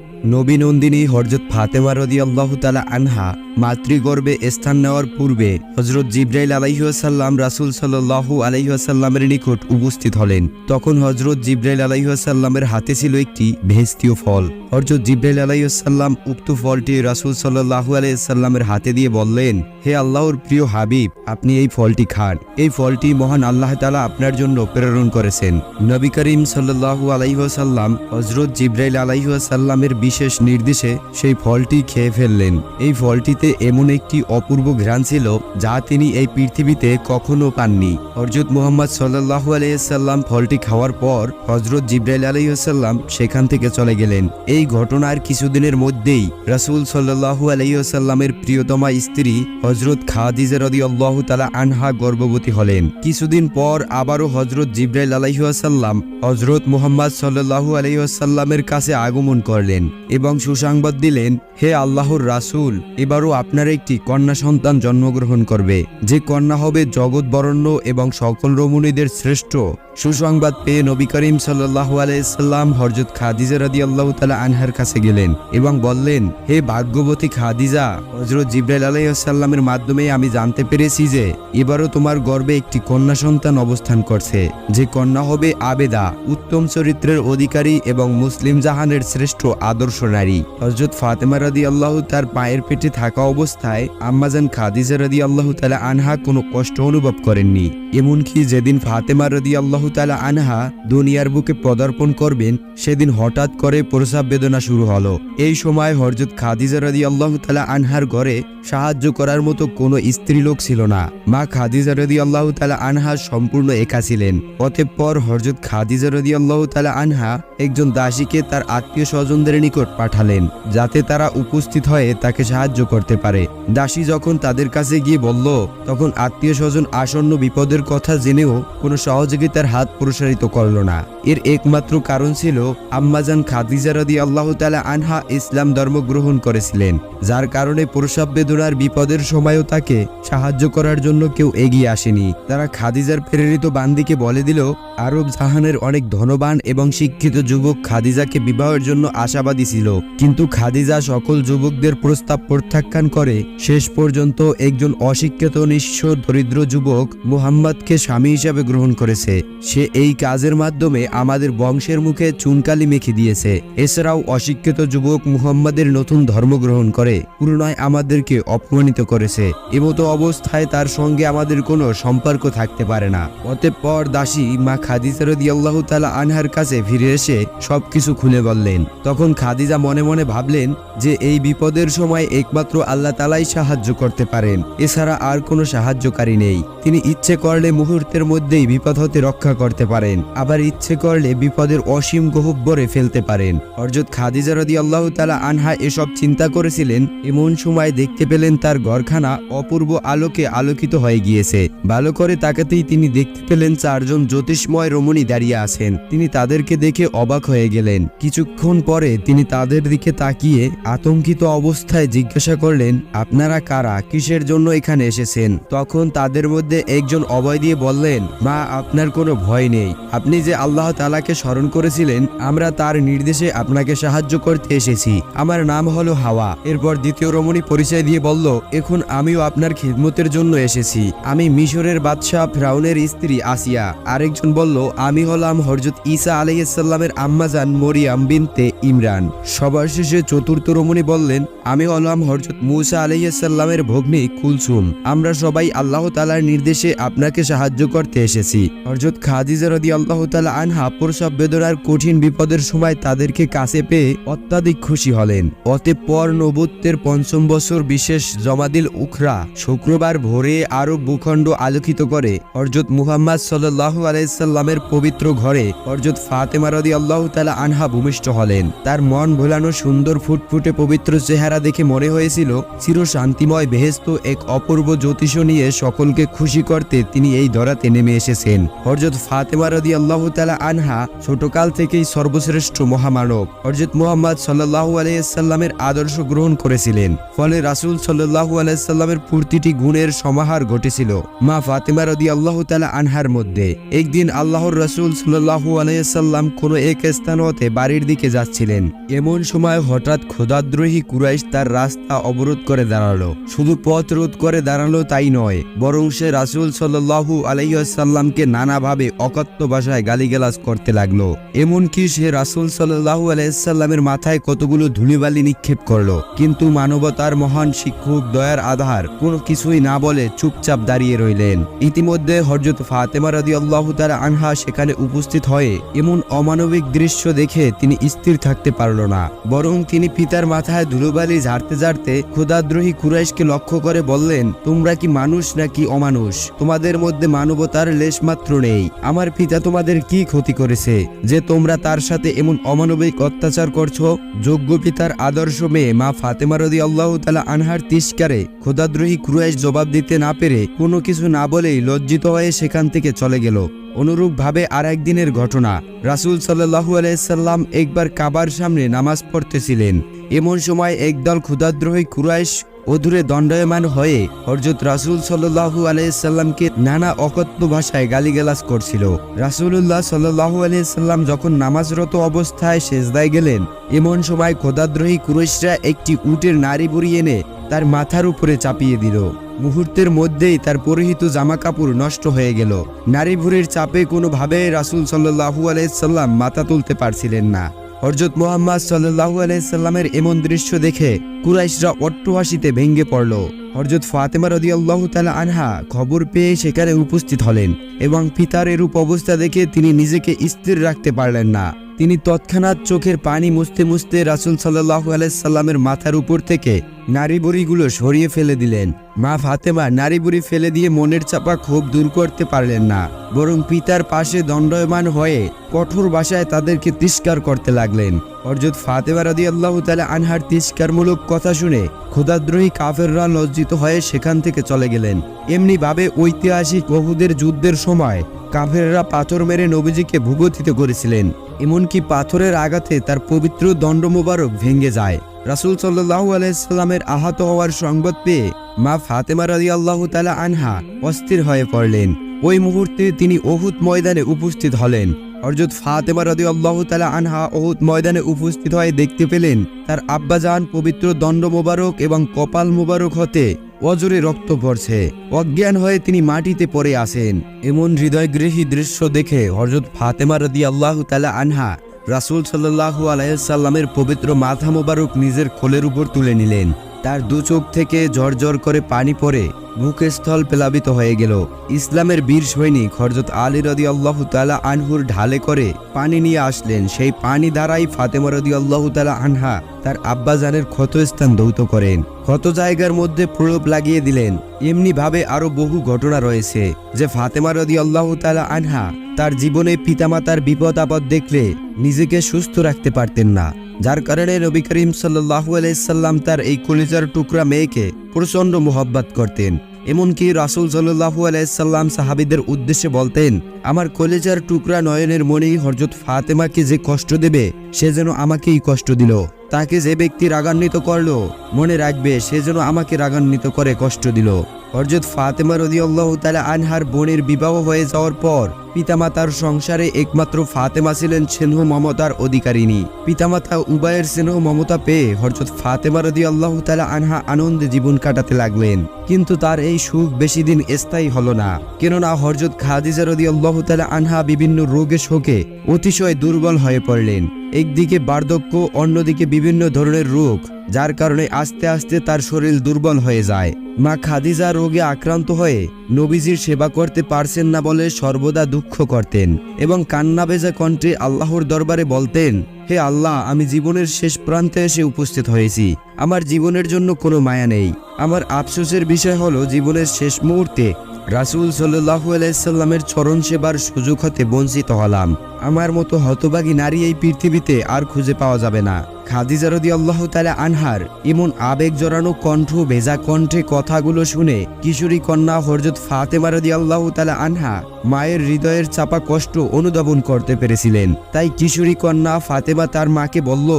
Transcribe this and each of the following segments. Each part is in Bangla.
Yeah. নবী নন্দিনী হরজত ফাতেমা রদি আল্লাহ তালা আনহা মাতৃগর্ভে স্থান নেওয়ার পূর্বে হজরত জিব্রাইল আলাইহাসাল্লাম রাসুল সাল্লাহু আলাইহাসাল্লামের নিকট উপস্থিত হলেন। তখন হজরত জিব্রাইল আলাইহাসাল্লামের হাতে ছিল একটি ভেস্তীয় ফল। হজরত জিব্রাইল আলাইসাল্লাম উক্ত ফলটি রাসুল সাল্লাহু আলাইসাল্লামের হাতে দিয়ে বললেন, হে আল্লাহর প্রিয় হাবিব, আপনি এই ফলটি খান। এই ফলটি মহান আল্লাহ তালা আপনার জন্য প্রেরণ করেছেন। নবী করিম সাল্লাহু আলাইহাসাল্লাম হজরত জিব্রাইল আলাইহাসাল্লামের বিশেষ নির্দেশে সেই ফলটি খেয়ে ফেললেন। এই ফলটিতে এমন একটি অপূর্ব ঘ্রাণ ছিল যা তিনি এই পৃথিবীতে কখনো পাননি। হজরত মোহাম্মদ সাল্লাহু আলাইসাল্লাম ফলটি খাওয়ার পর হজরত জিব্রাইল আলাইসাল্লাম সেখান থেকে চলে গেলেন। এই ঘটনার কিছুদিনের মধ্যেই রাসূল সাল্লাহু আলাইসাল্লামের প্রিয়তমা স্ত্রী হজরত খাদিজা রদি আল্লাহ তালা আনহা গর্ভবতী হলেন। কিছুদিন পর আবারও হজরত জিব্রাইল আলাইসাল্লাম হজরত মোহাম্মদ সাল্লাহু আলাইসাল্লামের কাছে আগমন করলেন। এবং সুসংবাদ দিলেন, হে আল্লাহর রাসূল, এবারও আপনার একটি কন্যা সন্তান জন্মগ্রহণ করবে। যে কন্যা হবে জগৎ বরণ্য এবং সকল রমণীদের শ্রেষ্ঠ। সুসংবাদ পেয়ে নবী করিম সাল্লাহু আলাইসাল্লাম হরজত খাদিজা রাদি আল্লাহ তালা আনহার কাছে গেলেন এবং বললেন, হে ভাগ্যবতী খাদিজা হজরত জিব্রাইল আলাইসাল্লামের মাধ্যমে আমি জানতে পেরেছি যে, এবারও তোমার গর্বে একটি কন্যা সন্তান অবস্থান করছে। যে কন্যা হবে আবেদা, উত্তম চরিত্রের অধিকারী এবং মুসলিম জাহানের শ্রেষ্ঠ আদর্শ নারী হজরত ফাতেমা রাদি আল্লাহ তার পায়ের পেটে থাকা অবস্থায় আম্মাজান খাদিজা রাদি আল্লাহ তালা আনহা কোনো কষ্ট অনুভব করেননি। এমনকি যেদিন ফাতেমা রদি আল্লাহ তালা আনহা দুনিয়ার বুকে পদার্পণ করবেন, সেদিন হঠাৎ করে প্রসাব বেদনা শুরু হলো। এই সময় হরজত খাদিজা রদি আল্লাহ তালা আনহার ঘরে সাহায্য করার মতো কোনো স্ত্রীলোক ছিল না। মা খাদিজা রদি আল্লাহ তালা আনহা সম্পূর্ণ একা ছিলেন। অতঃপর হরজত খাদিজা রদি আল্লাহ তালা আনহা একজন দাসীকে তার আত্মীয় স্বজনদের নিকট পাঠালেন যাতে তারা উপস্থিত হয়ে তাকে সাহায্য করতে পারে। দাসী যখন তাদের কাছে গিয়ে বলল, তখন আত্মীয় স্বজন আসন্ন বিপদের কথা জেনেও কোনো সহযোগিতার হাত প্রসারিত করল না। এর একমাত্র কারণ ছিল আম্মাজান খাদিজা রদি আল্লাহ তালা আনহা ইসলাম ধর্ম গ্রহণ করেছিলেন, যার কারণে প্রসাব বেদনার বিপদের সময়ও তাকে সাহায্য করার জন্য কেউ এগিয়ে আসেনি। তারা খাদিজার প্রেরিত বান্দিকে বলে দিল, আরব জাহানের অনেক ধনবান এবং শিক্ষিত যুবক খাদিজাকে বিবাহের জন্য আশাবাদী ছিল, কিন্তু খাদিজা সকল যুবকদের প্রস্তাব প্রত্যাখ্যান করে শেষ পর্যন্ত একজন অশিক্ষিত, নিঃস্ব, দরিদ্র যুবক মুহাম্মদকে স্বামী হিসাবে গ্রহণ করেছে। সে এই কাজের মাধ্যমে আমাদের বংশের মুখে চুনকালি মেখে দিয়েছে। এছাড়াও অশিক্ষিত যুবক মুহাম্মদের নতুন ধর্ম গ্রহণ করে, পুনরায় আমাদেরকে অপমানিত করেছে। এমতো অবস্থায় তার সঙ্গে আমাদের কোনো সম্পর্ক থাকতে পারে না। অতঃপর দাসী মা খাদিজা রদিয়াল্লাহ তালা আনহার কাছে ফিরে এসে সবকিছু খুলে বললেন। তখন খাদিজা মনে মনে ভাবলেন যে এই বিপদের সময় একমাত্র আল্লাহ তালাই সাহায্য করতে পারেন। এছাড়া আর কোনো সাহায্যকারী নেই। তিনি ইচ্ছে করলে মুহূর্তের মধ্যেই বিপদ হতে রক্ষা করতে পারেন। আবার ইচ্ছে করলে বিপদের অসীম গহব্বরে ফেলতে পারেন। অর্জত খাদিজা রদি আল্লাহ তালা আনহা এসব চিন্তা করেছিলেন। এমন সময় দেখতে পেলেন তার ঘরখানা অপূর্ব আলোকে আলোকিত হয়ে গিয়েছে। ভালো করে তাকাতেই তিনি দেখতে পেলেন চারজন জ্যোতিষময় রমণী দাঁড়িয়ে আছেন। তিনি তাদেরকে দেখে অবাক হয়ে গেলেন। কিছুক্ষণ পরে তিনি তাদের দিকে তাকিয়ে আতঙ্কিত অবস্থায় জিজ্ঞাসা করলেন আপনারা কারা? কিসের জন্য এখানে এসেছেন? তখন তাদের মধ্যে একজন অভয় দিয়ে বললেন, মা, আপনার কোনো ভয় নেই। আপনি যে আল্লাহ তালাকে স্মরণ করেছিলেন, আমরা তার নির্দেশে আপনাকে সাহায্য করতে এসেছি। আমার নাম হলো হাওয়া। এরপর দ্বিতীয় রমণী পরিচয় দিয়ে বলল, এখন আমিও আপনার খিদমতের জন্য এসেছি। আমি মিশরের বাদশাহ ফ্রাউনের স্ত্রী আসিয়া। আরেকজন বলল, আমি হলাম হরজত ইসা আলাইসাল্লামের আম্মাজান মরিয়াম বিনতে ইমরান। সবার শেষে চতুর্থ রমণী বললেন, আমি হলাম হরজত মুসা আলাইসাল্লামের ভগ্নী কুলসুম। আমরা সবাই আল্লাহ তালার নির্দেশে আপনাকে সাহায্য করতে এসেছি। হরজত খাদিজা রদি আল্লাহ তালা আনহা প্রসব বেদনার কঠিন বিপদের সময় তাদেরকে কাছে পেয়ে অত্যাধিক খুশি হলেন। অতঃপর নবুত্বের পঞ্চম বছর বিশেষ জমাদিল উখরা শুক্রবার ভোরে আরব ভূখণ্ড আলোকিত করে। হরজত মুহাম্মদ সাল্লাহ আলাইসাল্লামের পবিত্র ঘরে হরজত ফাতেমা রদি আল্লাহ তালা আনহা ভূমিষ্ঠ হলেন। তার মন ভোলানো সুন্দর ফুটফুটে পবিত্র চেহারা দেখে মনে হয়েছিল চির শান্তিময় বেহেস্ত এক অপূর্ব জ্যোতিষ নিয়ে সকলকে খুশি করতে তিনি এই ধরাতে নেমে এসেছেন। হরজত ফাতেমা রদি আল্লাহ তালা আনহা ছোটকাল থেকেই সর্বশ্রেষ্ঠ মহামানব। হরজত মোহাম্মদ সাল্লাহু আলাইসাল্লামের আদর্শ গ্রহণ করেছিলেন। ফলে রাসুল সাল্লাহু আলাইসাল্লামের প্রতিটি গুণের সমাহার ঘটেছিল। মা ফাতেমা রদি আল্লাহ তালা আনহার মধ্যে। একদিন আল্লাহর রসুল সাল্লাহু আলাইসাল্লাম কোনো এক স্থান হতে বাড়ির দিকে যাচ্ছিলেন। এমন সময় হঠাৎ ক্ষুধাদ্রোহী কুরাইশ তার রাস্তা অবরোধ করে দাঁড়াল। শুধু পথ রোধ করে দাঁড়াল তাই নয়, বরং সে রাসুল সাল্লাহু আলাইসাল্লামকে নানাভাবে অকথ্য ভাষায় গালিগালাজ করতে লাগল। এমনকি সে রাসুল সাল্লাহু আলাইসাল্লামের মাথায় কতগুলো ধুলিবালি নিক্ষেপ করল। কিন্তু মানবতার মহান শিক্ষক দয়ার আধার কোনো কিছুই না বলে চুপচাপ দাঁড়িয়ে রইলেন। ইতিমধ্যে হরজত ফাতেমা রদি আল্লাহ তার আনহা সেখানে উপস্থিত হয়ে এমন অমানবিক দৃশ্য দেখে তিনি স্থির থাকতে পারল না, বরং তিনি পিতার মাথায় ধুলোবালি ঝাড়তে ঝাড়তে ক্ষুদাদ্রোহী কুরাইশকে লক্ষ্য করে বললেন, তোমরা কি মানুষ নাকি অমানুষ? তোমাদের মধ্যে মানবতার লেশমাত্র নেই। আমার পিতা তোমাদের কি ক্ষতি করেছে? যে তোমরা তার সাথে এমন অমানবিক অত্যাচার করছ, যোগ্য পিতার আদর্শ মেয়ে মা ফাতেমা রদি আল্লাহ তালা আনহার তিস্কারে ক্ষুদাদ্রোহী কুরাইশ জবাব দিতে না পেরে কোনো কিছু না বলেই লজ্জিত হয়ে সেখান থেকে চলে গেল। অনুরূপভাবে আর একদিনের ঘটনা। রাসুল সাল্লাহু আলাইসাল্লাম একবার কাবার সামনে নামাজ পড়তেছিলেন। এমন সময় একদল ক্ষুদাদ্রোহী কুরাইশ অধুরে দণ্ডায়মান হয়ে হরজত রাসুল সাল্লাহু আলাইসাল্লামকে নানা অকথ্য ভাষায় গালিগালাজ করছিল। রাসুল্লাহ সাল্লাহু আলাইসাল্লাম যখন নামাজরত অবস্থায় সেজদায় গেলেন, এমন সময় খোদাদ্রোহী কুরেশরা একটি উটের নারী বুড়ি এনে তার মাথার উপরে চাপিয়ে দিল। মুহূর্তের মধ্যেই তার পরিহিত জামা কাপড় নষ্ট হয়ে গেল। নারী ভুরির চাপে কোনোভাবে রাসুল সাল্লাহু আলাইসাল্লাম মাথা তুলতে পারছিলেন না। হরজত মোহাম্মদ সাল্লাহ আলাইসাল্লামের এমন দৃশ্য দেখে কুরাইশরা অট্টহাসিতে ভেঙ্গে পড়ল। হরজত ফাতেমা রদি আল্লাহ তালা আনহা খবর পেয়ে সেখানে উপস্থিত হলেন এবং পিতার এরূপ অবস্থা দেখে তিনি নিজেকে স্থির রাখতে পারলেন না। তিনি তৎক্ষণাৎ চোখের পানি মুছতে মুছতে রাসুল সাল্লাহ আলাইসাল্লামের মাথার উপর থেকে নারী বুড়িগুলো সরিয়ে ফেলে দিলেন। মা ফাতেমা নারী বুড়ি ফেলে দিয়ে মনের চাপা ক্ষোভ দূর করতে পারলেন না, বরং পিতার পাশে দণ্ডয়মান হয়ে কঠোর ভাষায় তাদেরকে তিস্কার করতে লাগলেন। অর্জত ফাতেমা রাদি আল্লাহ তালা আনহার তিস্কারমূলক কথা শুনে ক্ষুদাদ্রোহী কাফেররা লজ্জিত হয়ে সেখান থেকে চলে গেলেন। এমনিভাবে ঐতিহাসিক বহুদের যুদ্ধের সময় কাফেররা পাথর মেরে নবীজিকে ভূগতিত করেছিলেন। এমনকি পাথরের আঘাতে তার পবিত্র দণ্ড মোবারক ভেঙে যায়। রাসুল সাল্লাহ আলাইসাল্লামের আহত হওয়ার সংবাদ পেয়ে মা ফাতেমা রাজি আল্লাহ তালা আনহা অস্থির হয়ে পড়লেন। ওই মুহূর্তে তিনি অহুত ময়দানে উপস্থিত হলেন। হরজত ফাতেমা রদি আল্লাহ তালা আনহা অহুত ময়দানে উপস্থিত হয়ে দেখতে পেলেন তার আব্বাজান পবিত্র দণ্ড মোবারক এবং কপাল মোবারক হতে অজরে রক্ত পড়ছে। অজ্ঞান হয়ে তিনি মাটিতে পড়ে আসেন এমন হৃদয়গৃহী দৃশ্য দেখে হরজত ফাতেমা রদি আল্লাহ তালা আনহা রাসুল সাল্লাহু আলাইসাল্লামের পবিত্র মাথা মোবারক নিজের খোলের উপর তুলে নিলেন। তার দু চোখ থেকে ঝরঝর করে পানি পড়ে মুখস্থল প্লাবিত হয়ে গেল। ইসলামের বীর সৈনিক হরজত আলী রদি আল্লাহ তালা আনহুর ঢালে করে পানি নিয়ে আসলেন। সেই পানি দ্বারাই ফাতেমা রদি আল্লাহ তালা আনহা তার আব্বাজানের ক্ষতস্থান দৌত করেন। ক্ষত জায়গার মধ্যে প্রলোপ লাগিয়ে দিলেন। এমনিভাবে আরও বহু ঘটনা রয়েছে যে ফাতেমা রদি আল্লাহ তালা আনহা তার জীবনে পিতামাতার বিপদ আপদ দেখলে নিজেকে সুস্থ রাখতে পারতেন না। যার কারণে নবী করিম সাল্লাহু আলাইসাল্লাম তার এই কলিজার টুকরা মেয়েকে প্রচণ্ড মোহব্বত করতেন। এমনকি রাসুল সাল্লাহু আলাইসাল্লাম সাহাবিদের উদ্দেশ্যে বলতেন, আমার কলেজার টুকরা নয়নের মনেই হরজত ফাতেমাকে যে কষ্ট দেবে, সে যেন আমাকেই কষ্ট দিল। তাকে যে ব্যক্তি রাগান্বিত করল, মনে রাখবে সে যেন আমাকে রাগান্বিত করে কষ্ট দিল। হরজত ফাতেমা রদি আল্লাহ তালা আনহার বোনের বিবাহ হয়ে যাওয়ার পর পিতামাতার সংসারে একমাত্র ফাতেমা ছিলেন স্নেহ মমতার অধিকারিণী। পিতামাতা উবায়ের স্নেহ মমতা পেয়ে হরজত ফাতেমা রদি আল্লাহ তালা আনহা আনন্দে জীবন কাটাতে লাগলেন। কিন্তু তার এই সুখ বেশি দিন স্থায়ী হলো না। কেননা হরজত খাদিজা রদি আল্লাহ তালা আনহা বিভিন্ন রোগে শোকে অতিশয় দুর্বল হয়ে পড়লেন। একদিকে বার্ধক্য, অন্যদিকে বিভিন্ন ধরনের রোগ, যার কারণে আস্তে আস্তে তার শরীর দুর্বল হয়ে যায়। মা খাদিজা রোগে আক্রান্ত হয়ে নবীজির সেবা করতে পারছেন না বলে সর্বদা দুঃখ করতেন এবং কান্না বেজা কণ্ঠে আল্লাহর দরবারে বলতেন, হে আল্লাহ, আমি জীবনের শেষ প্রান্তে এসে উপস্থিত হয়েছি। আমার জীবনের জন্য কোনো মায়া নেই। আমার আফসোসের বিষয় হলো জীবনের শেষ মুহূর্তে রাসুল সাল্লাহ আলাইসাল্লামের চরণ সেবার সুযোগ হতে বঞ্চিত হলাম। আমার মতো হতবাগী নারী এই পৃথিবীতে আর খুঁজে পাওয়া যাবে না। খাদিজা রদি আল্লাহ তালা আনহার এমন আবেগ জড়ানো কণ্ঠ ভেজা কণ্ঠে কথাগুলো শুনে কিশোরী কন্যা হরজত ফাতেমা রদি আল্লাহ তালা আনহা মায়ের হৃদয়ের চাপা কষ্ট অনুধাবন করতে পেরেছিলেন। তাই কিশোরী কন্যা ফাতেমা তার মাকে বলল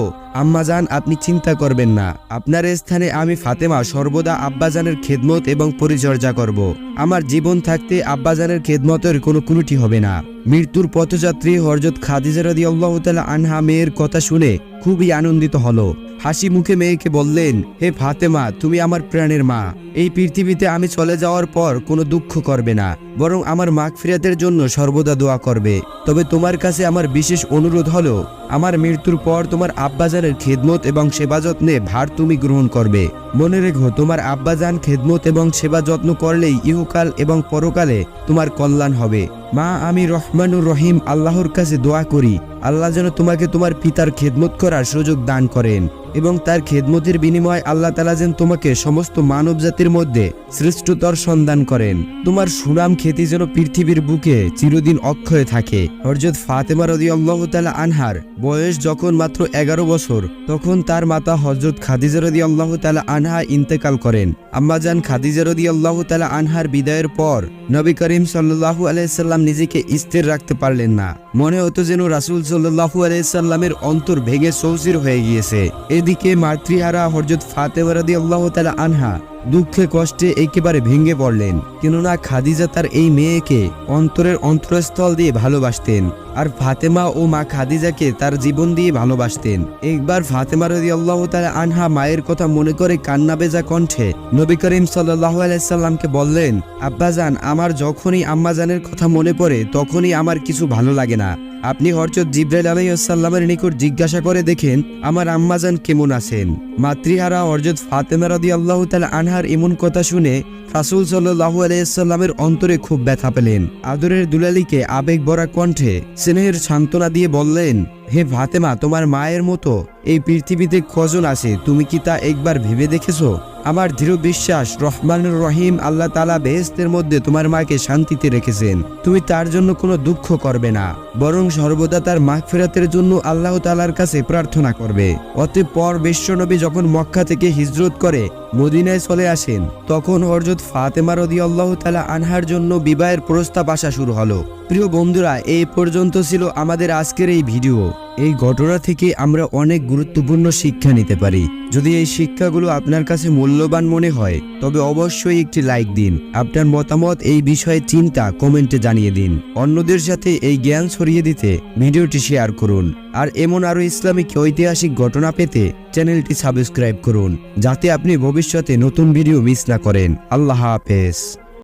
আম্মাজান আপনি চিন্তা করবেন না। আপনার স্থানে আমি ফাতেমা, সর্বদা আব্বাজানের খেদমত এবং পরিচর্যা করব। আমার জীবন থাকতে আব্বাজানের খেদমতের কোনো কুনুটি হবে না। মৃত্যুর পথযাত্রী হরজত খাদিজা রদি আল্লাহ আনহা মেয়ের কথা শুনে খুবই আনন্দিত হলো। হাসি মুখে মেয়েকে বললেন, হে ফাতেমা, তুমি আমার প্রাণের মা। এই পৃথিবীতে আমি চলে যাওয়ার পর কোনো দুঃখ করবে না, বরং আমার মাগফিরাতের জন্য সর্বদা দোয়া করবে। তবে তোমার কাছে আমার বিশেষ অনুরোধ হলো, আমার মৃত্যুর পর তোমার আব্বাজানের খেদমত এবং সেবা যত্নে ভার তুমি গ্রহণ করবে। মনে রেখো, তোমার আব্বাজান খেদমত এবং সেবা যত্ন করলেই ইহকাল এবং পরকালে তোমার কল্যাণ হবে। মা, আমি রহমানুর রহিম, আল্লাহর কাছে দোয়া করি। আল্লাহ যেন তোমাকে তোমার পিতার খেদমত করার সুযোগ দান করেন এবং তার খেদমতের বিনিময়ে আল্লাহ তালা যেন তোমাকে সমস্ত মানব জাতির মধ্যে শ্রেষ্ঠতর সন্ধান করেন। তোমার সুনাম খ্যাতি যেন পৃথিবীর বুকে চিরদিন অক্ষয় থাকে। হরজত ফাতেমা রদি আল্লাহ তালা আনহার বয়স যখন মাত্র এগারো বছর, তখন তার মাতা হজরত খাদিজা রদি আল্লাহ তালা আনহা ইন্তেকাল করেন। আম্মাজান খাদিজা রদি আল্লাহ তালা আনহার বিদায়ের পর নবী করিম সাল্লাহু আলাইসাল্লাম নিজেকে স্থির রাখতে পারলেন না। মনে হতো যেন রাসুল সাল্লাহু আলাইসাল্লামের অন্তর ভেঙে সৌসির হয়ে গিয়েছে। এদিকে মাতৃহারা হরজত ফাতেমা রদি আল্লাহ তালা আনহা দুঃখে কষ্টে একেবারে ভেঙে পড়লেন। কেননা খাদিজা তার এই মেয়েকে অন্তরের অন্তরস্থল দিয়ে ভালোবাসতেন আর ফাতেমা ও মা খাদিজাকে তার জীবন দিয়ে ভালোবাসতেন। একবার ফাতেমা রদি আল্লাহ তালা আনহা মায়ের কথা মনে করে কান্না বেজা কণ্ঠে নবী করিম সাল্লাহ আলাইসাল্লামকে বললেন, আব্বাজান, আমার যখনই আম্মাজানের কথা মনে পড়ে, তখনই আমার কিছু ভালো লাগে না। আপনি হরচত জিব্রাইল আলাইসাল্লামের নিকট জিজ্ঞাসা করে দেখেন, আমার আম্মাজান কেমন আছেন? মাতৃহারা হরজত ফাতেমা রদি আল্লাহ তালা আনহার এমন কথা শুনে রাসুল সাল্লাহু আলাইসাল্লামের অন্তরে খুব ব্যথা পেলেন। আদরের দুলালিকে আবেগ ভরা কণ্ঠে স্নেহের সান্ত্বনা দিয়ে বললেন, হে ফাতেমা, তোমার মায়ের মতো এই পৃথিবীতে কজন আছে? তুমি কি তা একবার ভেবে দেখেছ? আমার দৃঢ় বিশ্বাস, রহমানুর রহিম আল্লাহ তালা বেহেস্তের মধ্যে তোমার মাকে শান্তিতে রেখেছেন। তুমি তার জন্য কোনো দুঃখ করবে না, বরং সর্বদা তার মাঘ ফেরাতের জন্য আল্লাহ তালার কাছে প্রার্থনা করবে। অতঃপর বিশ্বনবী যখন মক্কা থেকে হিজরত করে মদিনায় চলে আসেন, তখন হরজত ফাতেমা রদি আল্লাহ তালা আনহার জন্য বিবাহের প্রস্তাব আসা শুরু হলো। প্রিয় বন্ধুরা, এই পর্যন্ত ছিল আমাদের আজকের এই ভিডিও। এই ঘটনা থেকে আমরা অনেক গুরুত্বপূর্ণ শিক্ষা নিতে পারি। যদি এই শিক্ষাগুলো আপনার কাছে মূল্যবান মনে হয়, তবে অবশ্যই একটি লাইক দিন। আপনার মতামত এই বিষয়ে চিন্তা, কমেন্টে জানিয়ে দিন। অন্যদের সাথে এই জ্ঞান ছড়িয়ে দিতে ভিডিওটি শেয়ার করুন। আর এমন আরও ইসলামিক, ঐতিহাসিক ঘটনা পেতে চ্যানেলটি সাবস্ক্রাইব করুন, যাতে আপনি ভবিষ্যতে নতুন ভিডিও মিস না করেন। আল্লাহ হাফেজ।